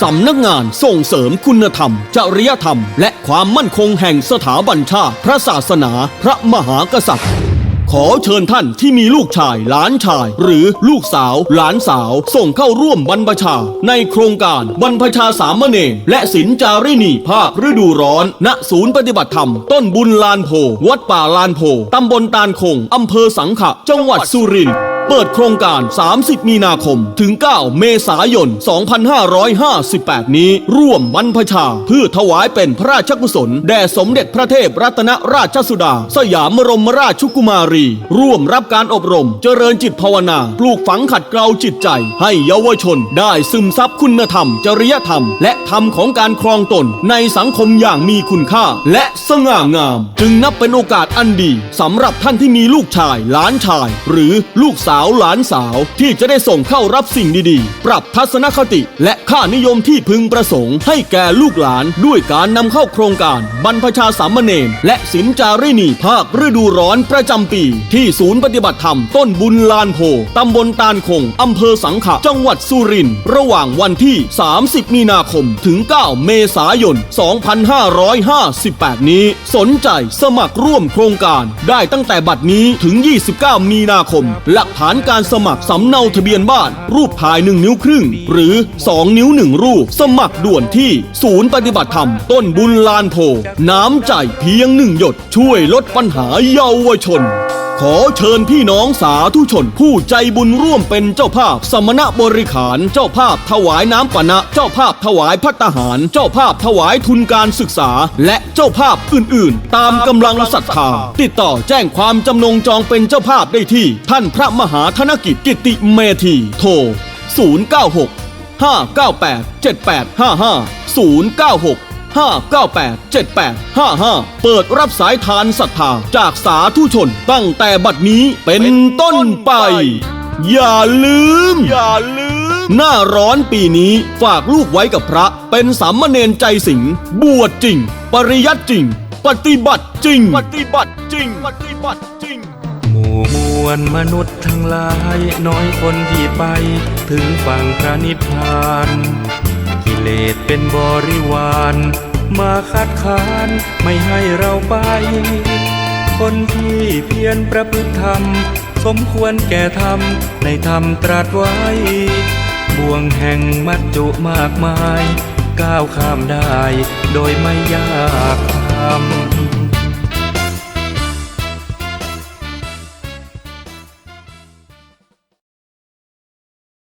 สำนักงานส่งเสริมคุณธรรม จริยธรรม และความมั่นคงแห่งสถาบันชาติพระศาสนา พระมหากษัตริย์ ขอเชิญท่านที่มีลูกชายหลานชาย หรือลูกสาว หลานสาว ส่งเข้าร่วมบรรพชา ในโครงการบรรพชาสามเณรและศิลจารินีภาคฤดูร้อน ณศูนย์ปฏิบัติธรรม ต้นบุญลานโพ วัดป่าลานโพตำบลตาลคงอำเภอสังขะ จังหวัดสุรินทร์ เปิดโครงการ 30 มีนาคม ถึง 9 เมษายน 2558 นี้ ร่วมบรรพชา เพื่อถวายเป็นพระราชกุศล แด่สมเด็จพระเทพรัตนราชสุดา สยามบรมราชกุมารี ร่วมรับการอบรม เจริญจิตภาวนา ปลูกฝังขัดเกลาจิตใจ ให้เยาวชนได้ซึมซับคุณธรรม จริยธรรม และธรรมของการครองตนในสังคมอย่างมีคุณค่า และสง่างาม จึงนับเป็นโอกาสอันดีสำหรับท่านที่มีลูกชาย หลานชาย หรือลูกสาวาวหลานสาวที่จะได้ส่งเข้ารับสิ่งดีๆ ปรับทัศนคติ และค่านิยมที่พึงประสงค์ ให้แก่ลูกหลานด้วยการนำเข้าโครงการ บรรพชาสามเณรและศิลจารินีภาคฤดูร้อนประจำปี ที่ศูนย์ปฏิบัติธรรมต้นบุญลานโพตำบลตาลคงอำเภอสังขะจังหวัดสุรินทร์ระหว่างวันที่ 30 มีนาคมถึง 9 เมษายน 2558 นี้ สนใจสมัครร่วมโครงการได้ตั้งแต่บัดนี้ถึง 29 มีนาคมหลักฐานการสมัครสำเนาทะเบียนบ้าน รูปถ่าย 1 นิ้วครึ่ง หรือ 2 นิ้ว 1 รูป สมัครด่วนที่ศูนย์ปฏิบัติธรรม ต้นบุญลานโพน้ำใจเพียงหนึ่งหยด ช่วยลดปัญหาเยาวชน ขอเชิญพี่น้องสาธุชนผู้ใจบุญร่วมเป็นเจ้าภาพ สมณบริขารเจ้าภาพถวายน้ำปะนะ เจ้าภาพถวายพัตหาร เจ้าภาพถวายทุนการศึกษา และเจ้าภาพอื่น ๆ ตามกำลังศรัทธาติดต่อแจ้งความจำนงจองเป็นเจ้าภาพได้ที่ ท่านพระมหาธนกิจกิติเมธีโทร 096 598 7855 096 598 7855 เปิดรับสายทานศรัทธาจากสาธุชน ตั้งแต่บัดนี้เป็นต้นไป อย่าลืม อย่าลืม หน้าร้อนปีนี้ฝากลูกไว้กับพระเป็นสามเณรใจสิงบวชจริง ปริยัติจริง ปฏิบัติจริง ปฏิบัติจริง ปฏิบัติจริงหมู่มวลมนุษย์ทั้งหลาย น้อยคนที่ไปถึงฝั่งพระนิพพานกิเลส เป็นบริวารมาคัดค้านไม่ให้เราไป คนที่เพียรประพฤติธรรม สมควรแก่ธรรม ในธรรมตรัสไว้ บ่วงแห่งมัจจุมากมาย ก้าวข้ามได้โดยไม่ยากทำ